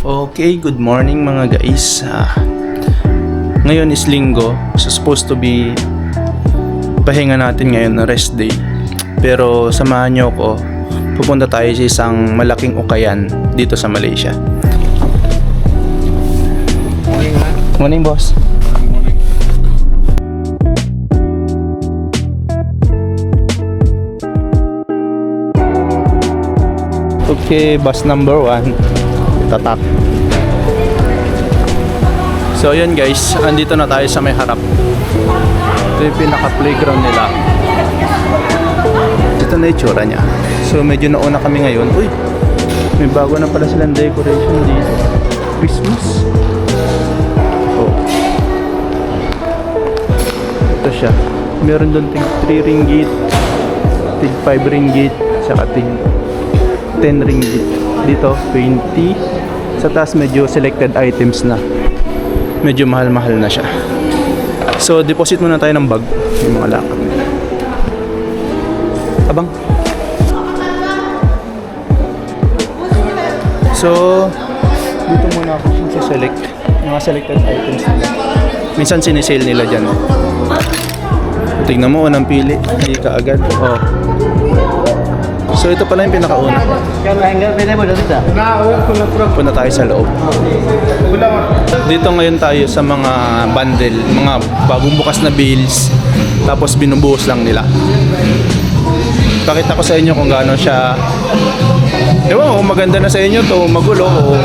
Okay, good morning mga guys. Ah, ngayon is linggo. So supposed to be pahinga natin ngayon na rest day. Pero samahan nyo ko. Pupunta tayo sa isang malaking ukayan dito sa Malaysia. Morning, boss. Okay, bus number one. Tatak. So yun guys, andito na tayo sa may harap. Ito yung pinaka-playground nila. Ito na itsura niya. So medyo nauna kami ngayon. Uy, may bago na pala silang decoration dito. Christmas. Oh. Ito siya. Meron doon tig 3 ringgit, tig 5 ringgit, saka tig 10 ringgit. Dito, 20. Sa taas medyo selected items na. Medyo mahal-mahal na siya. So, deposit muna tayo ng bag. Yung mga lakad. Abang. So, dito muna ako sa select. Mga selected items nila. Minsan sinisale nila dyan. Tingnan mo, unang pili. Hindi ka agad. Oh. So, ito pala yung pinakauna. Punta tayo sa loob. Dito ngayon tayo sa mga bundle, mga bagong bukas na bills, tapos binubuhos lang nila. Pakita ko sa inyo kung gaano siya. Ewan ko maganda na sa inyo to, magulo o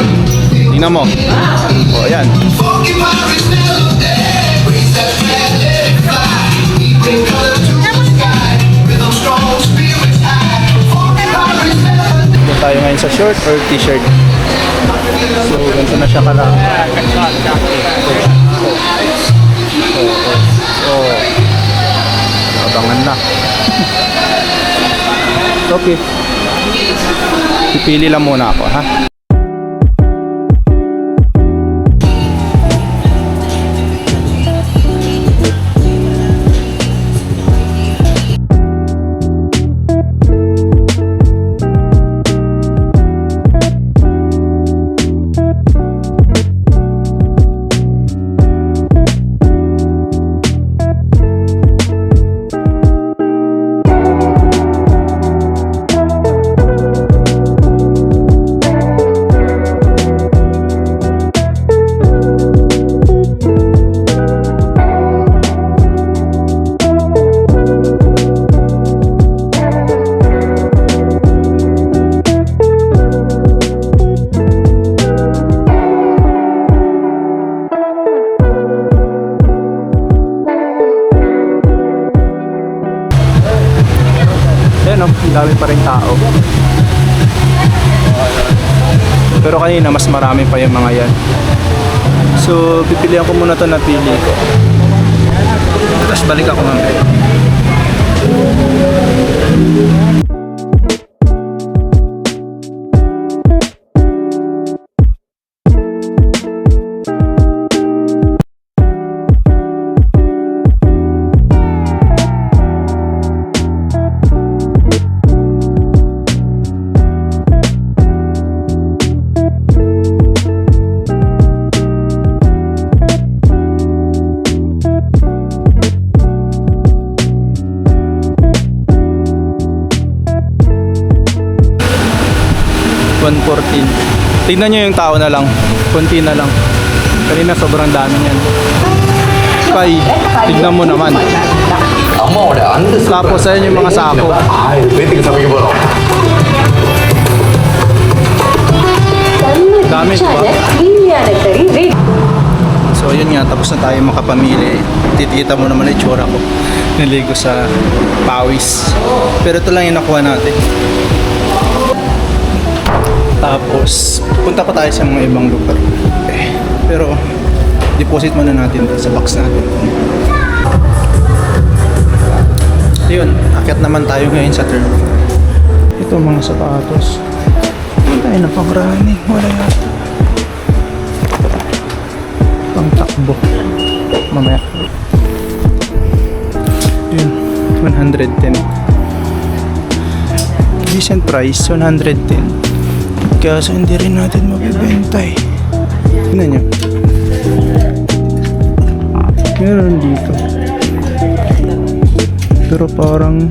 tingnan mo. O, ayan. Ngayon sa short or t-shirt. So, ganito na siya kala. Oh, oh, oh. Abangan na. okay. Pipili lang muna ako, ha? Dami pa rin tao. Pero kanina mas marami pa yung mga yan. So, pipilihan ko muna to na pili ko. Tapos balik ako mamaya. 114 tignan nyo yung tao na lang konti na lang kanina sobrang dami yan Pai, tignan mo naman tapos ayan yung mga sako dami ba? So yun nga, tapos na tayo makapamili. Titikita mo naman yung tsura ko. Naligo sa pawis. Pero ito lang yung nakuha natin. Tapos, punta pa tayo sa mga ibang lugar. Eh, pero, deposit muna natin sa box natin. Yun, akit naman tayo ngayon sa turn. Ito mga sapatos. Ano tayo na pang running? Wala yata. Pang takbo. Mamaya. Yun, 110. Decent price, 110. Kaso hindi rin natin mabibenta eh. Tingnan nyo. Meron dito. Pero parang...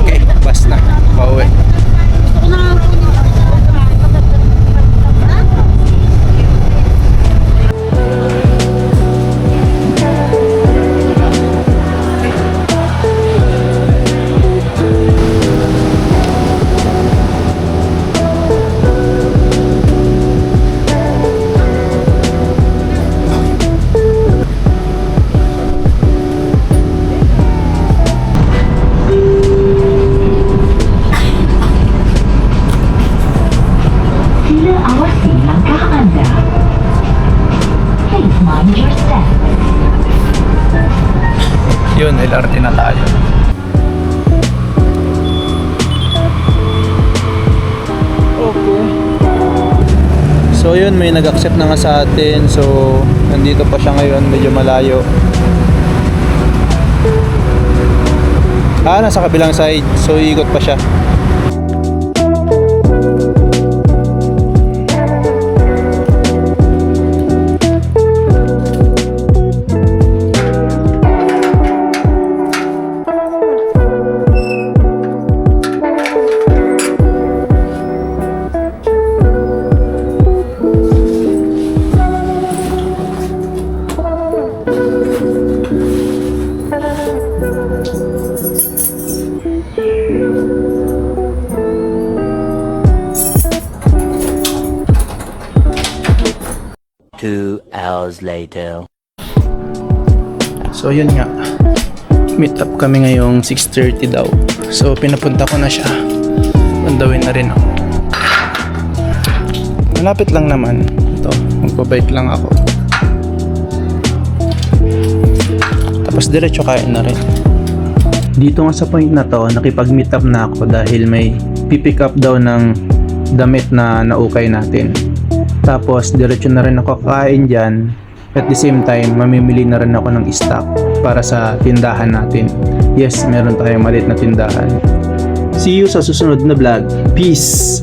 Okay, basta. Pauwi. Yun, LRT na tayo. Okay. So yun, may nag-accept na nga sa atin. So, nandito pa siya ngayon, medyo malayo. Ah, nasa kabilang side. So, iikot pa siya. Hours later. So yun nga. Meet up kami ngayong 6.30 daw. So pinapunta ko na siya. Mandawin na rin ako. Malapit lang naman. Ito, magpabike lang ako. Tapos diretso kain na rin. Dito nga sa point na to, nakipag-meet up na ako dahil may pipick up daw ng damit na naukay natin. Tapos diretso na rin ako kakain dyan. At the same time, mamimili na rin ako ng stock para sa tindahan natin. Yes, meron tayong maliit na tindahan. See you sa susunod na vlog. Peace!